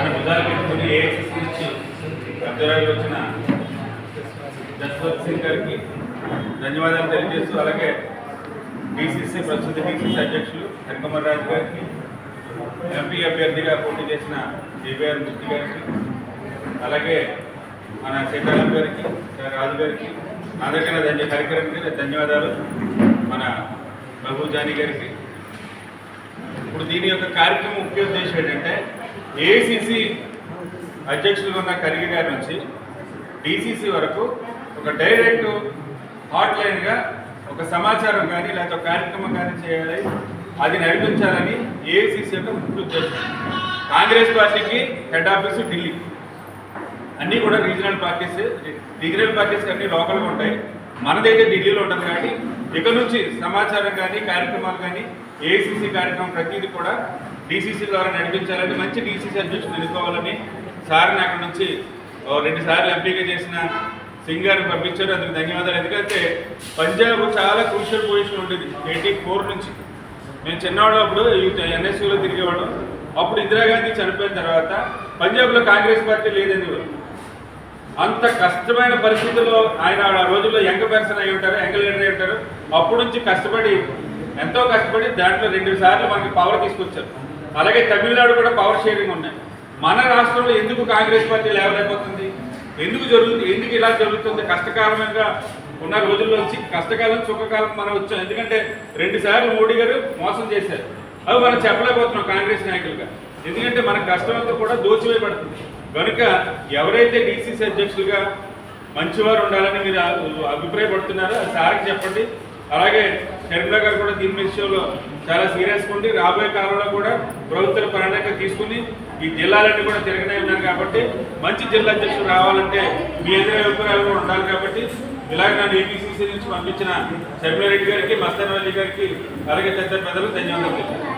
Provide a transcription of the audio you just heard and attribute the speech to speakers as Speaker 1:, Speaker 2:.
Speaker 1: తన బుధాలు పెట్టుకుని ఏ నుంచి అబ్జర్వర్కి వచ్చిన జస్వంత్ సింగ్ గారికి ధన్యవాదాలు తెలియజేస్తూ అలాగే డిసిసి ప్రస్తుత డిసిసి అధ్యక్షులు హరికుమార్ రాజు గారికి ఎంపీ అభ్యర్థిగా పోటీ చేసిన జేబీఆర్ మూర్తి గారికి అలాగే మన సీతారాం గారికి రాజు గారికి అందరికన్నా ధన్య కార్యక్రమం గారికి ధన్యవాదాలు. మన బహుజాని గారికి. ఇప్పుడు దీని యొక్క కార్యక్రమం ముఖ్య ఉద్దేశం ఏంటంటే ఏఐసిసి అధ్యక్షులుగా ఉన్న కరిగి గారి నుంచి డిసిసి వరకు ఒక డైరెక్ట్ హాట్ లైన్గా ఒక సమాచారం కానీ లేకపోతే ఒక కార్యక్రమం కానీ చేయాలి. అది నడిపించాలని ఏఐసిసి యొక్క ముఖ్య ఉద్దేశం. కాంగ్రెస్ పార్టీకి హెడ్ ఆఫీసు ఢిల్లీ. అన్నీ కూడా రీజనల్ పార్టీస్ రీజనల్ పార్టీస్ అన్ని లోకల్గా ఉంటాయి. మనదైతే ఢిల్లీలో ఉంటుంది కాబట్టి ఇక నుంచి సమాచారం కానీ కార్యక్రమాలు కానీ ఏఐసిసి కార్యక్రమం ప్రతిదీ కూడా డీసీసీ ద్వారా నడిపించాలని మంచి డీసీసీ అధ్యక్షులు ఎన్నుకోవాలని సార్ని అక్కడ నుంచి రెండు సార్లు ఎంపీగా చేసిన సింగ్ గారిని పంపించారు. అందుకు ధన్యవాదాలు. ఎందుకంటే పంజాబ్ చాలా క్రూషియల్ పొజిషన్ ఉండేది ఎయిటీ ఫోర్ నుంచి. మేము చిన్నవాళ్ళప్పుడు ఎన్ఎస్యూలో తిరిగేవాళ్ళం. అప్పుడు ఇందిరాగాంధీ చనిపోయిన తర్వాత పంజాబ్లో కాంగ్రెస్ పార్టీ లేదని అంత కష్టమైన పరిస్థితుల్లో ఆయన ఆ రోజుల్లో యంగ్ పర్సన్ అయి ఉంటారు యంగ్ లీడర్ అయి ఉంటారు. అప్పటి నుంచి కష్టపడి ఎంతో కష్టపడి దాంట్లో రెండు సార్లు మనకి పవర్ తీసుకొచ్చారు. అలాగే తమిళనాడు కూడా పవర్ షేరింగ్ ఉన్నాయి. మన రాష్ట్రంలో ఎందుకు కాంగ్రెస్ పార్టీ లేవలేకపోతుంది? ఎందుకు జరుగుతుంది ఎందుకు ఇలా జరుగుతుంది? కష్టకాలంగా ఉన్న రోజుల్లోంచి కష్టకాలం సుఖకాలం మనం వచ్చాం. ఎందుకంటే రెండు సార్లు మోడీ గారు మోసం చేశారు. అవి మనం చెప్పలేకపోతున్నాం కాంగ్రెస్ నాయకులుగా. ఎందుకంటే మన కష్టం అంతా కూడా దోచివేయబడుతుంది. కనుక ఎవరైతే డీసీసీ అధ్యక్షులుగా మంచివారు ఉండాలని మీరు అభిప్రాయపడుతున్నారో సార్కి చెప్పండి. అలాగే షర్మిల గారు కూడా దీని విషయంలో చాలా సీరియస్గా ఉండి రాబోయే కాలంలో కూడా ప్రభుత్వ ప్రణాళిక తీసుకుని ఈ జిల్లాలన్నీ కూడా తిరగనే ఉన్నారు కాబట్టి మంచి జిల్లా అధ్యక్షులు రావాలంటే మీ అందరి అభిప్రాయాలు కూడా ఉండాలి కాబట్టి ఇలాగ నన్ను ఏపీసీసీ నుంచి పంపించిన షర్మిలారెడ్డి గారికి మస్తాన్ గారికి అలాగే తదితర పెద్దలు ధన్యవాదాలు.